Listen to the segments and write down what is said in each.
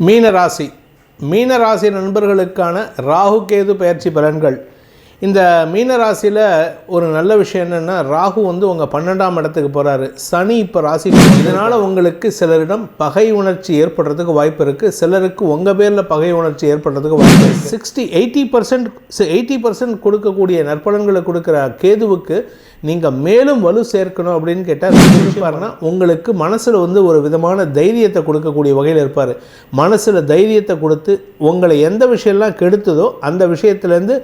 மீனராசி. மீனராசி நண்பர்களுக்கான ராகு கேது பயிற்சி பலன்கள். இந்த மீன ராசியில் ஒரு நல்ல விஷயம் என்னென்னா ராகு வந்து உங்கள் பன்னெண்டாம் இடத்துக்கு போகிறாரு சனி இப்போ ராசி இதனால் உங்களுக்கு சிலரிடம் பகை உணர்ச்சி ஏற்படுறதுக்கு வாய்ப்பு இருக்குது சிலருக்கு உங்கள் பேரில் பகை உணர்ச்சி ஏற்படுறதுக்கு வாய்ப்பு இருக்குது sixty eighty percent eighty percent கொடுக்கக்கூடிய நற்பலன்களை கொடுக்குற கேதுவுக்கு நீங்கள் மேலும் வலு சேர்க்கணும் அப்படின்னு கேட்டால் இருப்பாருன்னா உங்களுக்கு மனசில் வந்து ஒரு விதமான தைரியத்தை கொடுக்கக்கூடிய வகையில் இருப்பார். மனசில் தைரியத்தை கொடுத்து உங்களை எந்த விஷயம்லாம் கெடுத்ததோ அந்த விஷயத்துலேருந்து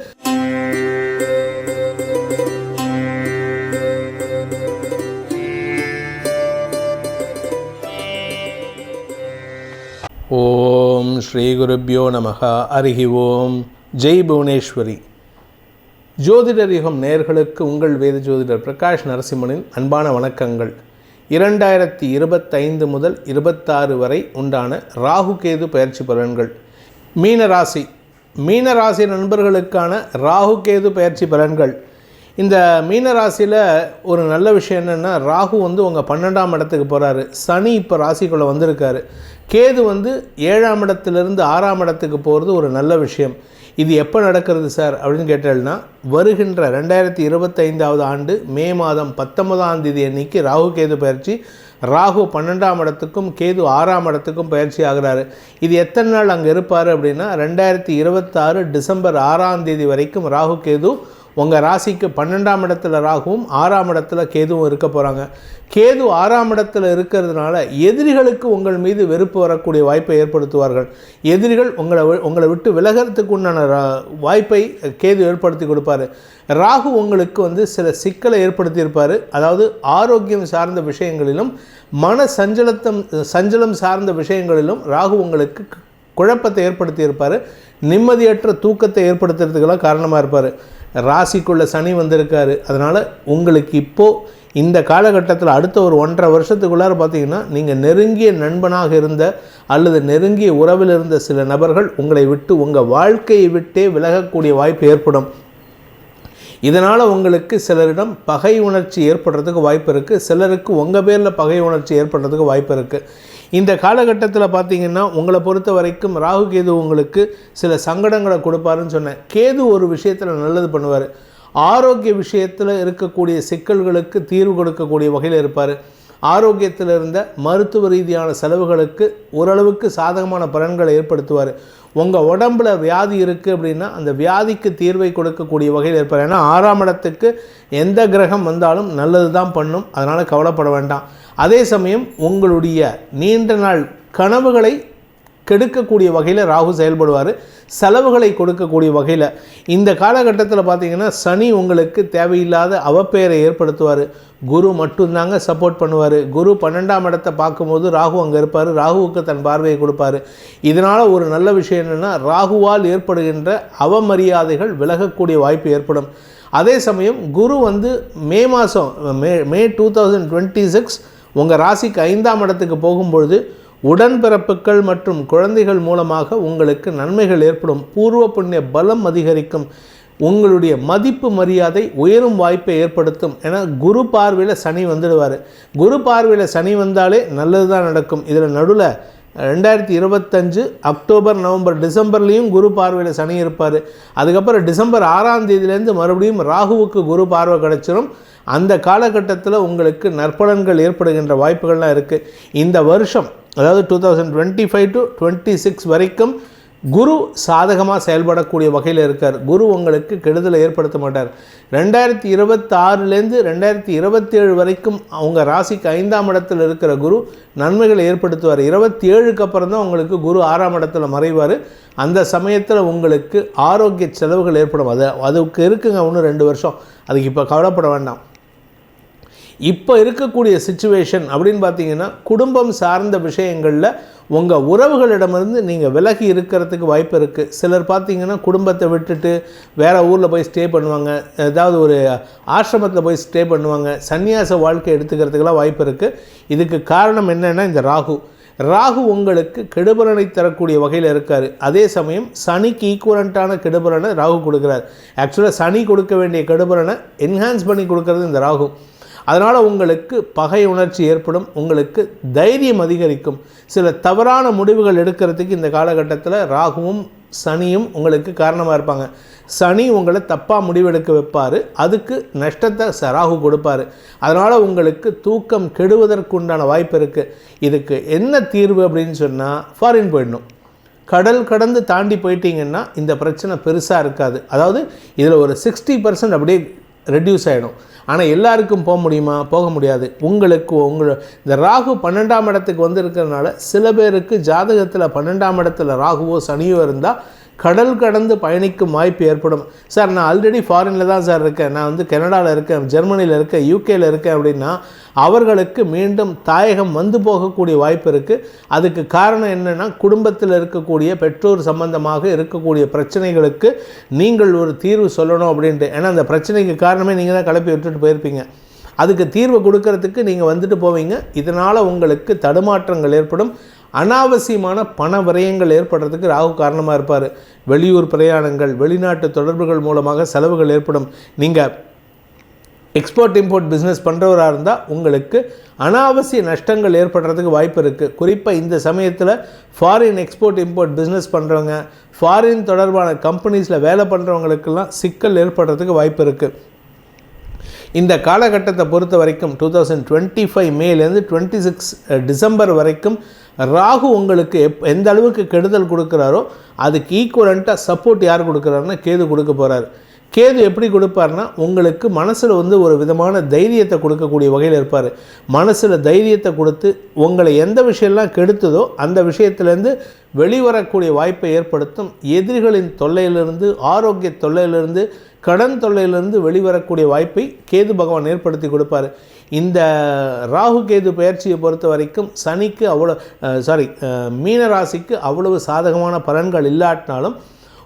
ஓம் ஸ்ரீ குருப்யோ நமக. அருகி ஓம். ஜெய் புவனேஸ்வரி. ஜோதிடர் யுகம் நேர்களுக்கு உங்கள் வேத ஜோதிடர் பிரகாஷ் நரசிம்மனின் அன்பான வணக்கங்கள். இரண்டாயிரத்தி இருபத்தைந்து முதல் இருபத்தாறு வரை உண்டான ராகு கேது பயிற்சி பலன்கள். மீனராசி. மீனராசி நண்பர்களுக்கான ராகு கேது பயிற்சி பலன்கள். இந்த மீன ராசியில் ஒரு நல்ல விஷயம் என்னென்னா ராகு வந்து உங்கள் பன்னெண்டாம் இடத்துக்கு போகிறாரு சனி இப்போ ராசிக்குள்ளே வந்திருக்காரு. கேது வந்து ஏழாம் இடத்துலேருந்து ஆறாம் இடத்துக்கு போகிறது ஒரு நல்ல விஷயம். இது எப்போ நடக்கிறது சார் அப்படின்னு கேட்டேன்னா வருகின்ற ரெண்டாயிரத்தி இருபத்தைந்தாவது ஆண்டு மே மாதம் பத்தொன்பதாம் தேதி அன்னைக்கு ராகு கேது பயிற்சி ராகு பன்னெண்டாம் இடத்துக்கும் கேது ஆறாம் இடத்துக்கும் பயிற்சி ஆகிறாரு. இது எத்தனை நாள் அங்கே இருப்பார் அப்படின்னா ரெண்டாயிரத்தி இருபத்தாறு டிசம்பர் ஆறாம் தேதி வரைக்கும் ராகு கேது உங்கள் ராசிக்கு பன்னெண்டாம் இடத்துல ராகுவும் ஆறாம் இடத்துல கேதுவும் இருக்க போகிறாங்க கேது ஆறாம் இடத்துல இருக்கிறதுனால எதிரிகளுக்கு உங்கள் மீது வெறுப்பு வரக்கூடிய வாய்ப்பை ஏற்படுத்துவார்கள். எதிரிகள் உங்களை உங்களை விட்டு விலகிறதுக்கு உண்டான ரா- வாய்ப்பை கேது ஏற்படுத்தி கொடுப்பாரு. ராகு உங்களுக்கு வந்து சில சிக்கலை ஏற்படுத்தியிருப்பார். அதாவது ஆரோக்கியம் சார்ந்த விஷயங்களிலும் மன சஞ்சலத்தம் சஞ்சலம் சார்ந்த விஷயங்களிலும் ராகு உங்களுக்கு குழப்பத்தை ஏற்படுத்தியிருப்பார். நிம்மதியற்ற தூக்கத்தை ஏற்படுத்துறதுக்கெல்லாம் காரணமாக இருப்பார். ராசிக்குள்ளே சனி வந்திருக்காரு. அதனால் உங்களுக்கு இப்போது இந்த காலகட்டத்தில் அடுத்த ஒரு ஒன்றரை வருஷத்துக்குள்ளார பார்த்தீங்கன்னா நீங்கள் நெருங்கிய நண்பனாக இருந்த அல்லது நெருங்கிய உறவில் இருந்த சில நபர்கள் உங்களை விட்டு உங்கள் வாழ்க்கையை விட்டே விலகக்கூடிய வாய்ப்பு ஏற்படும். இதனால் உங்களுக்கு சிலரிடம் பகை உணர்ச்சி ஏற்படுறதுக்கு வாய்ப்பு இருக்குது சிலருக்கு உங்கள் பேரில் பகை உணர்ச்சி ஏற்படுறதுக்கு வாய்ப்பு இருக்குது இந்த காலகட்டத்தில் பார்த்தீங்கன்னா உங்களை பொறுத்த வரைக்கும் ராகு கேது உங்களுக்கு சில சங்கடங்களை கொடுப்பாருன்னு சொன்னேன். கேது ஒரு விஷயத்தில் நல்லது பண்ணுவார். ஆரோக்கிய விஷயத்தில் இருக்கக்கூடிய சிக்கல்களுக்கு தீர்வு கொடுக்கக்கூடிய வகையில் இருப்பார். ஆரோக்கியத்தில் இருந்த மருத்துவ ரீதியான செலவுகளுக்கு ஓரளவுக்கு சாதகமான பலன்களை ஏற்படுத்துவார். உங்கள் உடம்புல வியாதி இருக்குது அப்படின்னா அந்த வியாதிக்கு தீர்வை கொடுக்கக்கூடிய வகையில் இருப்பார். ஏன்னா ஆறாம் இடத்துக்கு எந்த கிரகம் வந்தாலும் நல்லது தான் பண்ணும். அதனால் கவலைப்பட வேண்டாம். அதே சமயம் உங்களுடைய நீண்ட நாள் கனவுகளை கெடுக்கக்கூடிய வகையில் ராகு செயல்படுவார். செலவுகளை கொடுக்கக்கூடிய வகையில். இந்த காலகட்டத்தில் பார்த்தீங்கன்னா சனி உங்களுக்கு தேவையில்லாத அவப்பெயரை ஏற்படுத்துவார். குரு மட்டும்தாங்க சப்போர்ட் பண்ணுவார். குரு பன்னெண்டாம் இடத்தை பார்க்கும்போது ராகு அங்கே இருப்பார். ராகுவுக்கு தன் பார்வையை கொடுப்பாரு. இதனால் ஒரு நல்ல விஷயம் என்னென்னா ராகுவால் ஏற்படுகின்ற அவமரியாதைகள் விலகக்கூடிய வாய்ப்பு ஏற்படும். அதே சமயம் குரு வந்து மே மாதம் May May two thousand twenty six உங்கள் ராசிக்கு ஐந்தாம் இடத்துக்கு போகும்பொழுது உடன்பிறப்புகள் மற்றும் குழந்தைகள் மூலமாக உங்களுக்கு நன்மைகள் ஏற்படும். பூர்வ புண்ணிய பலம் அதிகரிக்கும். உங்களுடைய மதிப்பு மரியாதை உயரும் வாய்ப்பை ஏற்படுத்தும். ஏன்னா குரு பார்வையில் சனி வந்துடுவார். குரு பார்வையில் சனி வந்தாலே நல்லது தான் நடக்கும். இதில் நடுவில் ரெண்டாயிரத்தி இருபத்தஞ்சு அக்டோபர் நவம்பர் டிசம்பர்லேயும் குரு பார்வையில் சனி இருப்பார். அதுக்கப்புறம் டிசம்பர் ஆறாம் தேதியிலேருந்து மறுபடியும் ராகுவுக்கு குரு பார்வை கிடச்சிரும். அந்த காலகட்டத்தில் உங்களுக்கு நற்பலன்கள் ஏற்படுகின்ற வாய்ப்புகள்லாம் இருக்குது இந்த வருஷம் அதாவது two thousand twenty five to twenty six வரைக்கும் குரு சாதகமாக செயல்படக்கூடிய வகையில் இருக்கார். குரு உங்களுக்கு கெடுதலை ஏற்படுத்த மாட்டார். ரெண்டாயிரத்தி இருபத்தாறுலேருந்து ரெண்டாயிரத்தி இருபத்தேழு வரைக்கும் அவங்க ராசிக்கு ஐந்தாம் இடத்தில் இருக்கிற குரு நன்மைகளை ஏற்படுத்துவார். இருபத்தி ஏழுக்கு அப்புறம் தான் உங்களுக்கு குரு ஆறாம் இடத்துல மறைவார். அந்த சமயத்தில் உங்களுக்கு ஆரோக்கிய செலவுகள் ஏற்படும். அது அதுக்கு இருக்குங்க ஒன்று ரெண்டு வருஷம். அதுக்கு இப்போ கவலைப்பட வேண்டாம். இப்போ இருக்கக்கூடிய சுச்சுவேஷன் அப்படின்னு பார்த்தீங்கன்னா குடும்பம் சார்ந்த விஷயங்களில் உங்கள் உறவுகளிடமிருந்து நீங்கள் விலகி இருக்கிறதுக்கு வாய்ப்பு இருக்குது சிலர் பார்த்தீங்கன்னா குடும்பத்தை விட்டுட்டு வேறு ஊரில் போய் ஸ்டே பண்ணுவாங்க. ஏதாவது ஒரு ஆசிரமத்தில் போய் ஸ்டே பண்ணுவாங்க. சன்னியாச வாழ்க்கை எடுத்துக்கிறதுக்கெல்லாம் வாய்ப்பு இருக்குது இதுக்கு காரணம் என்னென்னா இந்த ராகு. ராகு உங்களுக்கு கெடுபலனை தரக்கூடிய வகையில் இருக்கார். அதே சமயம் சனிக்கு ஈக்குவலண்ட்டான கெடுபலனை ராகு கொடுக்குறார். ஆக்சுவலாக சனி கொடுக்க வேண்டிய கெடுபலனை என்ஹான்ஸ் பண்ணி கொடுக்கறது இந்த ராகு. அதனால் உங்களுக்கு பகை உணர்ச்சி ஏற்படும் உங்களுக்கு தைரியம் அதிகரிக்கும். சில தவறான முடிவுகள் எடுக்கிறதுக்கு இந்த காலகட்டத்தில் ராகுவும் சனியும் உங்களுக்கு காரணமாக இருப்பாங்க. சனி உங்களை தப்பாக முடிவெடுக்க வைப்பார். அதுக்கு நஷ்டத்தை ச- ராகு கொடுப்பாரு. அதனால் உங்களுக்கு தூக்கம் கெடுவதற்குண்டான வாய்ப்பு இருக்குது இதுக்கு என்ன தீர்வு அப்படின்னு சொன்னால் ஃபாரின் போயிடணும். கடல் கடந்து தாண்டி போயிட்டீங்கன்னா இந்த பிரச்சனை பெருசாக இருக்காது. அதாவது இதில் ஒரு சிக்ஸ்டி பர்சன்ட் அப்படியே ரெடியூஸ் ஆகிடும் ஆனால் எல்லாருக்கும் போக முடியுமா? போக முடியாது. உங்களுக்கு உங்கள் இந்த ராகு பன்னெண்டாம் இடத்துக்கு வந்திருக்கிறதுனால சில பேருக்கு ஜாதகத்தில் பன்னெண்டாம் இடத்துல ராகுவோ சனியோ இருந்தால் கடல் கடந்து பயணிக்கும் வாய்ப்பு ஏற்படும். சார் நான் ஆல்ரெடி ஃபாரினில் தான் சார் இருக்கேன். நான் வந்து கனடாவில் இருக்கேன் ஜெர்மனியில் இருக்கேன் யூகேயில் இருக்கேன் அப்படின்னா அவர்களுக்கு மீண்டும் தாயகம் வந்து போகக்கூடிய வாய்ப்பு இருக்குது அதுக்கு காரணம் என்னென்னா குடும்பத்தில் இருக்கக்கூடிய பெற்றோர் சம்பந்தமாக இருக்கக்கூடிய பிரச்சனைகளுக்கு நீங்கள் ஒரு தீர்வு சொல்லணும் அப்படின்ட்டு. ஏன்னா அந்த பிரச்சனைக்கு காரணமே நீங்கள் தான் கிளப்பி விட்டுட்டு போயிருப்பீங்க. அதுக்கு தீர்வு கொடுக்கறதுக்கு நீங்கள் வந்துட்டு போவீங்க. இதனால் உங்களுக்கு தடுமாற்றங்கள் ஏற்படும். அனாவசியமான பண விரயங்கள் ஏற்படுறதுக்கு ராகு காரணமாக இருப்பார். வெளியூர் பிரயாணங்கள் வெளிநாட்டு தொடர்புகள் மூலமாக செலவுகள் ஏற்படும். நீங்கள் எக்ஸ்போர்ட் இம்போர்ட் பிஸ்னஸ் பண்ணுறவராக இருந்தால் உங்களுக்கு அனாவசிய நஷ்டங்கள் ஏற்படுறதுக்கு வாய்ப்பு இருக்குது குறிப்பாக இந்த சமயத்தில் ஃபாரின் எக்ஸ்போர்ட் இம்போர்ட் பிஸ்னஸ் பண்ணுறவங்க ஃபாரின் தொடர்பான கம்பெனிஸில் வேலை பண்ணுறவங்களுக்கெல்லாம் சிக்கல் ஏற்படுறதுக்கு வாய்ப்பு இருக்குது இந்த காலகட்டத்தை பொறுத்த வரைக்கும் டூ தௌசண்ட் டுவெண்ட்டி ஃபைவ் மேலேருந்து டுவெண்ட்டி சிக்ஸ் டிசம்பர் வரைக்கும் ராகு உங்களுக்கு எப் எந்த அளவுக்கு கெடுதல் கொடுக்குறாரோ அதுக்கு ஈக்குவலண்ட்டாக சப்போர்ட் யார் கொடுக்குறாருன்னா கேது கொடுக்க போகிறாரு கேது எப்படி கொடுப்பார்னா உங்களுக்கு மனசில் வந்து ஒரு விதமான தைரியத்தை கொடுக்கக்கூடிய வகையில் இருப்பார். மனசில் தைரியத்தை கொடுத்து உங்களை எந்த விஷயம்லாம் கெடுத்ததோ அந்த விஷயத்துலேருந்து வெளிவரக்கூடிய வாய்ப்பை ஏற்படுத்தும். எதிரிகளின் தொல்லையிலிருந்து ஆரோக்கிய தொல்லையிலிருந்து கடன் தொல்லையிலிருந்து வெளிவரக்கூடிய வாய்ப்பை கேது பகவான் ஏற்படுத்தி கொடுப்பார். இந்த ராகு கேது பயிற்சியை பொறுத்த வரைக்கும் சனிக்கு அவ்வளோ சாரி மீன ராசிக்கு அவ்வளவு சாதகமான பலன்கள் இல்லாட்டினாலும்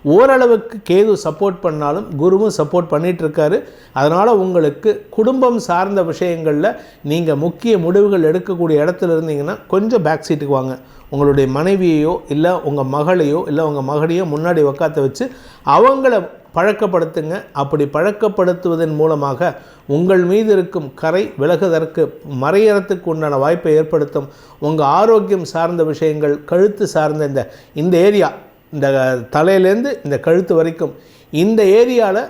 ஓரளவுக்கு கேது சப்போர்ட் பண்ணாலும் குருவும் சப்போர்ட் பண்ணிகிட்ருக்காரு அதனால் உங்களுக்கு குடும்பம் சார்ந்த விஷயங்களில் நீங்கள் முக்கிய முடிவுகள் எடுக்கக்கூடிய இடத்துல இருந்தீங்கன்னா கொஞ்சம் பேக் சீட்டுக்கு வாங்க. உங்களுடைய மனைவியையோ இல்லை உங்கள் மகளையோ இல்லை உங்கள் மகளையோ முன்னாடி உக்காத்த வச்சு அவங்கள பழக்கப்படுத்துங்க. அப்படி பழக்கப்படுத்துவதன் மூலமாக உங்கள் மீது இருக்கும் கரை விலகுவதற்கு மறையறத்துக்கு உண்டான வாய்ப்பை ஏற்படுத்தும். உங்கள் ஆரோக்கியம் சார்ந்த விஷயங்கள் கழுத்து சார்ந்த இந்த இந்த ஏரியா இந்த தலையிலேருந்து இந்த கழுத்து வரைக்கும். இந்த ஏரியாவில்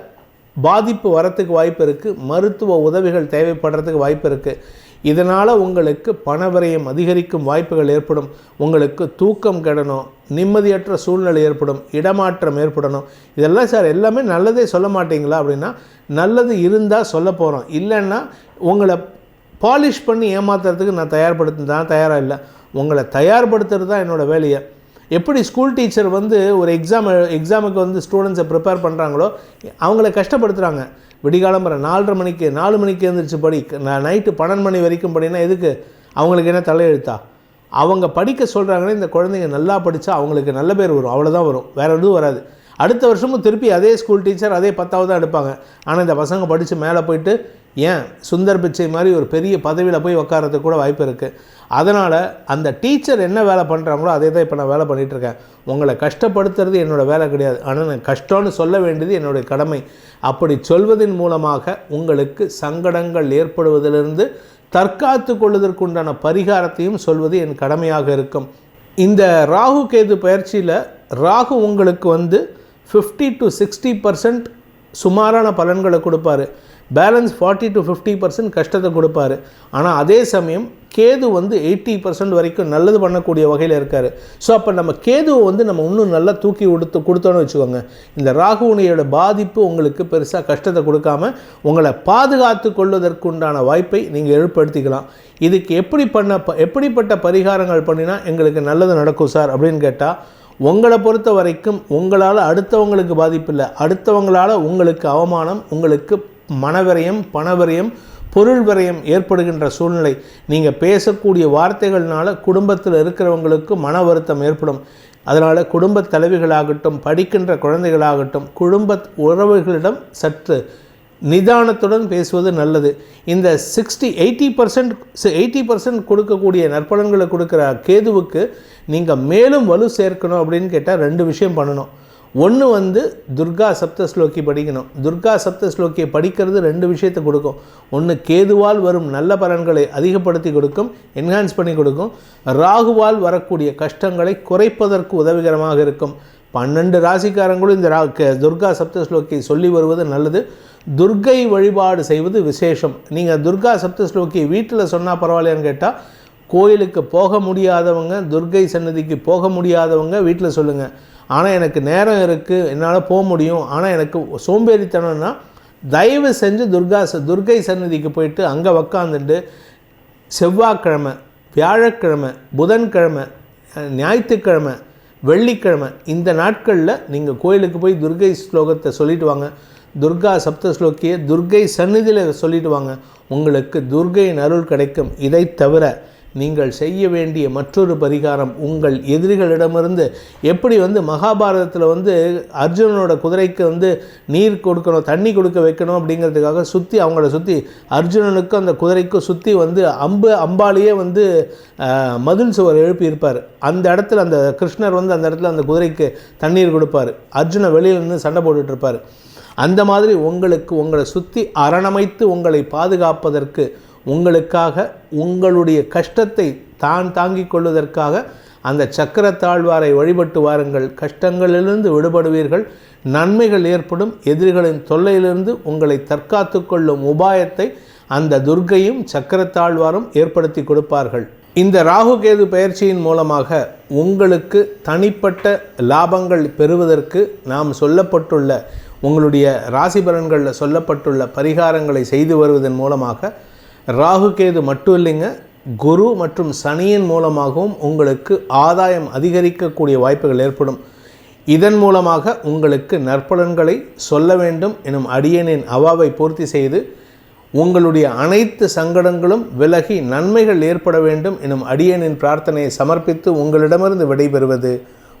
பாதிப்பு வரத்துக்கு வாய்ப்பு இருக்குது மருத்துவ உதவிகள் தேவைப்படுறதுக்கு வாய்ப்பு இருக்குது இதனால் உங்களுக்கு பணவரையும் அதிகரிக்கும் வாய்ப்புகள் ஏற்படும். உங்களுக்கு தூக்கம் கெடணும். நிம்மதியற்ற சூழ்நிலை ஏற்படும். இடமாற்றம் ஏற்படணும். இதெல்லாம் சார் எல்லாமே நல்லதே சொல்ல மாட்டீங்களா அப்படின்னா நல்லது இருந்தால் சொல்ல போகிறோம் இல்லைன்னா உங்களை பாலிஷ் பண்ணி ஏமாத்துறதுக்கு நான் தயார்படுத்த தான் தயாராக இல்லை. உங்களை தயார்படுத்துறது தான் என்னோடய வேலையை. எப்படி ஸ்கூல் டீச்சர் வந்து ஒரு எக்ஸாம் எக்ஸாமுக்கு வந்து ஸ்டூடெண்ட்ஸை ப்ரிப்பேர் பண்ணுறாங்களோ அவங்கள கஷ்டப்படுத்துகிறாங்க விடிகாலம்பர நாலரை மணிக்கு நாலு மணிக்கு எழுந்திரிச்சு படி நான் நைட்டு பன்னெண்டு மணி வரைக்கும் படினா எதுக்கு? அவங்களுக்கு என்ன தலையெழுத்தா? அவங்க படிக்க சொல்கிறாங்கன்னா இந்த குழந்தைங்க நல்லா படித்தா அவங்களுக்கு நல்ல பேர் வரும். அவ்வளோதான் வரும். வேறு எதுவும் வராது. அடுத்த வருஷமும் திருப்பி அதே ஸ்கூல் டீச்சர் அதே பத்தாவது தான் எடுப்பாங்க. ஆனால் இந்த பசங்க படித்து மேலே போயிட்டு ஏன் சுந்தர் பிச்சை மாதிரி ஒரு பெரிய பதவியில் போய் உட்காரத்துக்கு கூட வாய்ப்பு இருக்குது அதனால் அந்த டீச்சர் என்ன வேலை பண்ணுறாங்களோ அதே தான் இப்போ நான் வேலை பண்ணிகிட்ருக்கேன் உங்களை கஷ்டப்படுத்துறது என்னோடய வேலை கிடையாது. ஆனால் நான் கஷ்டம்னு சொல்ல வேண்டியது என்னுடைய கடமை. அப்படி சொல்வதன் மூலமாக உங்களுக்கு சங்கடங்கள் ஏற்படுவதிலிருந்து தற்காத்து கொள்வதற்குண்டான பரிகாரத்தையும் சொல்வது என் கடமையாக இருக்கும். இந்த ராகு கேது பயிற்சியில் ராகு உங்களுக்கு வந்து ஃபிஃப்டி டு சிக்ஸ்டி பர்சன்ட் சுமாரான பலன்களை கொடுப்பாரு. Balance forty to fifty percent கஷ்டத்தை கொடுப்பாரு. ஆனால் அதே சமயம் கேது வந்து எயிட்டி பர்சன்ட் வரைக்கும் நல்லது பண்ணக்கூடிய வகையில் இருக்கார். ஸோ அப்போ நம்ம கேதுவை வந்து நம்ம இன்னும் நல்லா தூக்கி கொடுத்து கொடுத்தோன்னு வச்சுக்கோங்க. இந்த ராகுனையோட பாதிப்பு உங்களுக்கு பெருசாக கஷ்டத்தை கொடுக்காம உங்களை பாதுகாத்து கொள்வதற்குண்டான வாய்ப்பை நீங்கள் ஏற்படுத்திக்கலாம். இதுக்கு எப்படி பண்ண ப- எப்படிப்பட்ட பரிகாரங்கள் பண்ணினா எங்களுக்கு நல்லது நடக்கும் சார் அப்படின்னு கேட்டால் உங்களை பொறுத்த வரைக்கும் உங்களால் அடுத்தவங்களுக்கு பாதிப்பில்லை. அடுத்தவங்களால் உங்களுக்கு அவமானம் உங்களுக்கு மனவிரயம் பணவிரயம் பொருள் விரயம் ஏற்படுகின்ற சூழ்நிலை. நீங்கள் பேசக்கூடிய வார்த்தைகள்னால குடும்பத்தில் இருக்கிறவங்களுக்கு மன வருத்தம் ஏற்படும். அதனால் குடும்பத் தலைவிகளாகட்டும் படிக்கின்ற குழந்தைகளாகட்டும் குடும்ப உறவுகளிடம் சற்று நிதானத்துடன் பேசுவது நல்லது. இந்த sixty eighty percent eighty percent கொடுக்கக்கூடிய நற்பலன்களை கொடுக்குற கேதுவுக்கு நீங்கள் மேலும் வலு சேர்க்கணும் அப்படின்னு கேட்டால் ரெண்டு விஷயம் பண்ணணும். ஒன்று வந்து துர்கா சப்தஸ்லோக்கி படிக்கணும். துர்கா சப்தஸ்லோக்கியை படிக்கிறது ரெண்டு விஷயத்தை கொடுக்கும். ஒன்று கேதுவால் வரும் நல்ல பலன்களை அதிகப்படுத்தி கொடுக்கும் என்ஹான்ஸ் பண்ணி கொடுக்கும். ராகுவால் வரக்கூடிய கஷ்டங்களை குறைப்பதற்கு உதவிகரமாக இருக்கும். பன்னெண்டு ராசிக்காரங்களும் இந்த ரா க- துர்கா சப்தஸ்லோக்கியை சொல்லி வருவது நல்லது. துர்கை வழிபாடு செய்வது விசேஷம். நீங்கள் துர்கா சப்தஸ்லோக்கியை வீட்டில் சொன்னால் பரவாயில்லையான்னு கேட்டால் கோயிலுக்கு போக முடியாதவங்க துர்கை சன்னதிக்கு போக முடியாதவங்க வீட்டில் சொல்லுங்கள் ஆனால் எனக்கு நேரம் இருக்குது என்னால் போக முடியும். ஆனால் எனக்கு சோம்பேறித்தனம்னா தயவு செஞ்சு துர்கா துர்கை சன்னதிக்கு போயிட்டு அங்கே உக்காந்துட்டு செவ்வாய்க்கிழமை வியாழக்கிழமை புதன்கிழமை ஞாயிற்றுக்கிழமை வெள்ளிக்கிழமை இந்த நாட்களில் நீங்கள் கோயிலுக்கு போய் துர்கை ஸ்லோகத்தை சொல்லிட்டு வாங்க. துர்கா சப்தஸ்லோக்கியை துர்கை சந்நிதியில் சொல்லிட்டு வாங்க. உங்களுக்கு துர்கையின் அருள் கிடைக்கும். இதை தவிர நீங்கள் செய்ய வேண்டிய மற்றொரு பரிகாரம் உங்கள் எதிரிகளிடமிருந்து எப்படி வந்து மகாபாரதத்தில் வந்து அர்ஜுனனோட குதிரைக்கு வந்து நீர் கொடுக்கணும் தண்ணி கொடுக்க வைக்கணும் அப்படிங்கிறதுக்காக சுற்றி அவங்கள சுற்றி அர்ஜுனனுக்கும் அந்த குதிரைக்கும் சுற்றி வந்து அம்பு அம்பாலேயே வந்து மதில் சுவர் எழுப்பியிருப்பார். அந்த இடத்துல அந்த கிருஷ்ணர் வந்து அந்த இடத்துல அந்த குதிரைக்கு தண்ணீர் கொடுப்பார். அர்ஜுன வெளியில் நின்று சண்டை போட்டுட்ருப்பார் அந்த மாதிரி உங்களுக்கு உங்களை சுற்றி அரணமைத்து உங்களை பாதுகாப்பதற்கு உங்களுக்காக உங்களுடைய கஷ்டத்தை தான் தாங்கிக் கொள்வதற்காக அந்த சக்கரத்தாழ்வாரை வழிபட்டு வாருங்கள். கஷ்டங்களிலிருந்து விடுபடுவீர்கள். நன்மைகள் ஏற்படும். எதிரிகளின் தொல்லையிலிருந்து உங்களை தற்காத்து கொள்ளும் உபாயத்தை அந்த துர்க்கையும் சக்கரத்தாழ்வாரும் ஏற்படுத்தி கொடுப்பார்கள். இந்த ராகு கேது பயிற்சியின் மூலமாக உங்களுக்கு தனிப்பட்ட லாபங்கள் பெறுவதற்கு நாம் சொல்லப்பட்டுள்ள உங்களுடைய ராசி பலன்களில் சொல்லப்பட்டுள்ள பரிகாரங்களை செய்து வருவதன் மூலமாக ராகு கேது மட்டும் இல்லைங்க குரு மற்றும் சனியின் மூலமாகவும் உங்களுக்கு ஆதாயம் அதிகரிக்கக்கூடிய வாய்ப்புகள் ஏற்படும். இதன் மூலமாக உங்களுக்கு நற்பலன்களை சொல்ல வேண்டும் எனும் அடியனின் அவாவை பூர்த்தி செய்து உங்களுடைய அனைத்து சங்கடங்களும் விலகி நன்மைகள் ஏற்பட வேண்டும் எனும் அடியனின் பிரார்த்தனையை சமர்ப்பித்து உங்களிடமிருந்து விடைபெறுவது